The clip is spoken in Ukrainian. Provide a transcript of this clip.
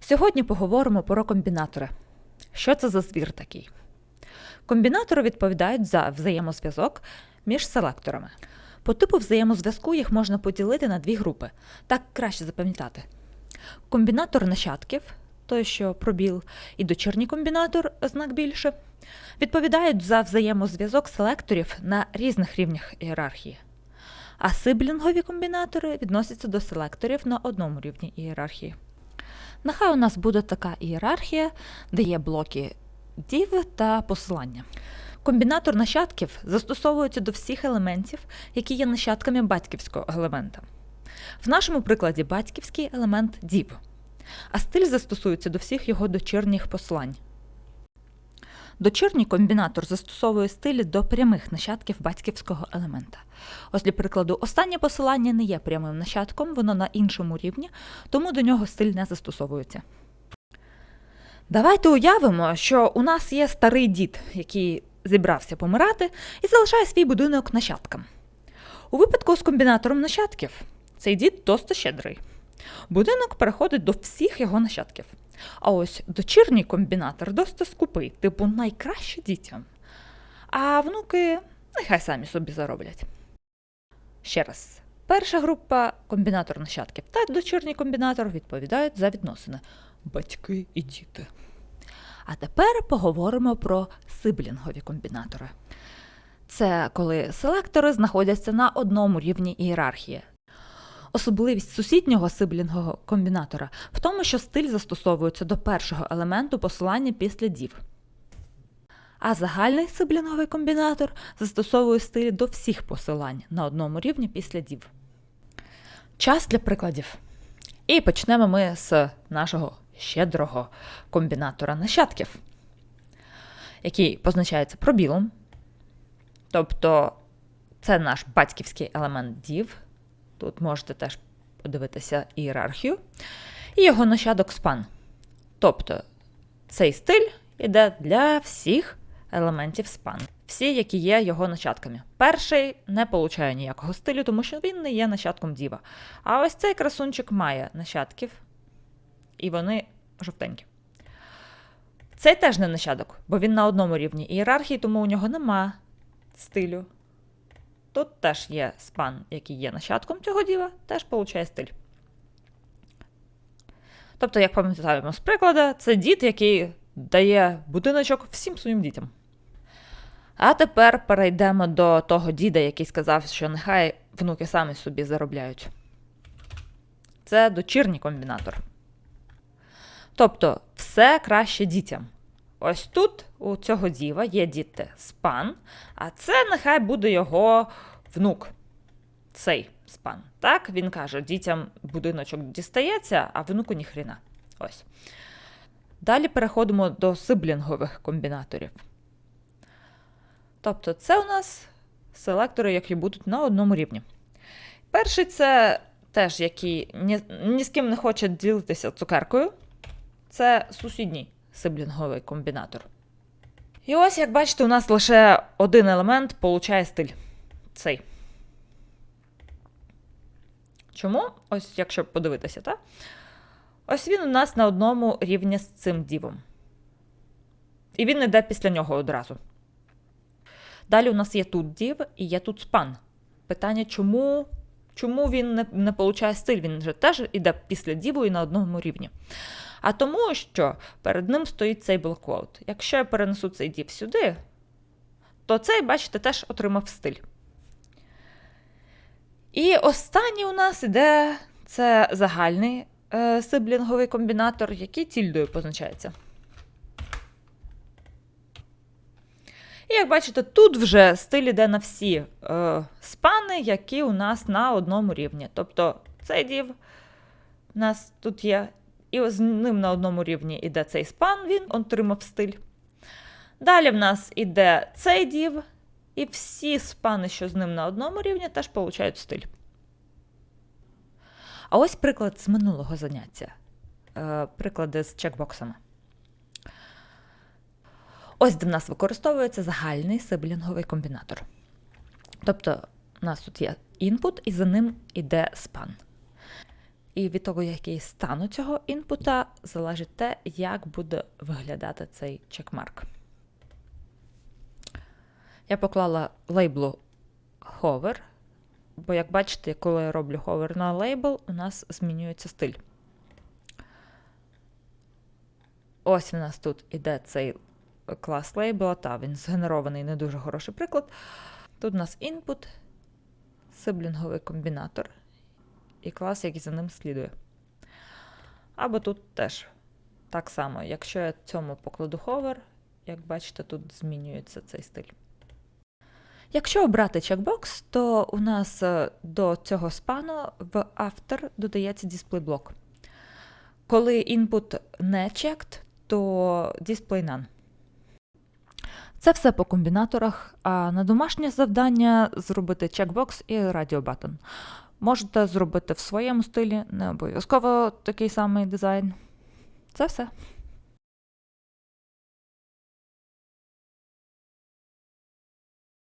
Сьогодні поговоримо про комбінатори. Що це за звір такий? Комбінатори відповідають за взаємозв'язок між селекторами. По типу взаємозв'язку їх можна поділити на дві групи. Так краще запам'ятати. Комбінатор нащадків, той, що пробіл, і дочірній комбінатор, знак більше, відповідають за взаємозв'язок селекторів на різних рівнях ієрархії. А сиблінгові комбінатори відносяться до селекторів на одному рівні ієрархії. Нехай у нас буде така ієрархія, де є блоки дів та посилання. Комбінатор нащадків застосовується до всіх елементів, які є нащадками батьківського елемента. В нашому прикладі батьківський елемент дів, а стиль застосується до всіх його дочірніх посилань. Дочірній комбінатор застосовує стилі до прямих нащадків батьківського елемента. Ось для прикладу, останнє посилання не є прямим нащадком, воно на іншому рівні, тому до нього стиль не застосовується. Давайте уявимо, що у нас є старий дід, який зібрався помирати і залишає свій будинок нащадкам. У випадку з комбінатором нащадків цей дід досить щедрий. Будинок переходить до всіх його нащадків. А ось дочірній комбінатор досить скупий, типу найкраще дітям. А внуки нехай самі собі зароблять. Ще раз. Перша група комбінатор нащадків та дочірній комбінатор відповідають за відносини батьки і діти. А тепер поговоримо про сиблінгові комбінатори. Це коли селектори знаходяться на одному рівні ієрархії. Особливість сусіднього сиблінгового комбінатора в тому, що стиль застосовується до першого елементу посилання після div. А загальний сиблінговий комбінатор застосовує стиль до всіх посилань на одному рівні після div. Час для прикладів. І почнемо ми з нашого щедрого комбінатора нащадків, який позначається пробілом. Тобто це наш батьківський елемент div. Тут можете теж подивитися ієрархію. І його нащадок span. Тобто цей стиль іде для всіх елементів span. Всі, які є його нащадками. Перший не получає ніякого стилю, тому що він не є нащадком діва. А ось цей красунчик має нащадків, і вони жовтенькі. Цей теж не нащадок, бо він на одному рівні ієрархії, тому у нього нема стилю. Тут теж є спан, який є нащадком цього діва, теж получає стиль. Тобто, як пам'ятаємо з прикладу, це дід, який дає будиночок всім своїм дітям. А тепер перейдемо до того діда, який сказав, що нехай внуки самі собі заробляють. Це дочірній комбінатор. Тобто, все краще дітям. Ось тут у цього діва є діти спан, а це нехай буде його внук. Цей спан. Так, він каже, дітям будиночок дістається, а внуку ніхрена. Ось. Далі переходимо до сиблінгових комбінаторів. Тобто, це у нас селектори, які будуть на одному рівні. Перший це теж, який ні, ні з ким не хоче ділитися цукеркою. Це сусідній сиблінговий комбінатор. І ось, як бачите, у нас лише один елемент получає стиль. Цей. Чому? Ось, якщо подивитися, так? Ось він у нас на одному рівні з цим дівом. І він йде після нього одразу. Далі у нас є тут дів і є тут спан. Питання, чому чому він не не получає стиль? Він же теж іде після діву і на одному рівні. А тому, що перед ним стоїть цей блоквоут. Якщо я перенесу цей дів сюди, то цей, бачите, теж отримав стиль. І останній у нас іде це загальний е, сиблінговий комбінатор, який тільдою позначається. І як бачите, тут вже стиль іде на всі е, спани, які у нас на одному рівні. Тобто цей дів у нас тут є, і з ним на одному рівні іде цей спан, він отримав стиль. Далі в нас іде цей дів, і всі спани, що з ним на одному рівні, теж получають стиль. А ось приклад з минулого заняття. Е, приклади з чекбоксами. Ось де в нас використовується загальний сиблінговий комбінатор. Тобто, у нас тут є інпут, і за ним іде спан. І від того, який стан у цього інпута, залежить те, як буде виглядати цей чекмарк. Я поклала лейблу hover, бо, як бачите, коли я роблю hover на лейбл, у нас змінюється стиль. Ось у нас тут іде цей клас лейбла, та він згенерований не дуже хороший приклад. Тут у нас input, сиблінговий комбінатор і клас, який за ним слідує. Або тут теж так само, якщо я цьому покладу hover, як бачите, тут змінюється цей стиль. Якщо обрати чекбокс, то у нас е, до цього спану в автор додається дисплей-блок. Коли input не checked, то display none. Це все по комбінаторах, а на домашнє завдання зробити чекбокс і радіобатон. Можете зробити в своєму стилі, не обов'язково такий самий дизайн. Це все.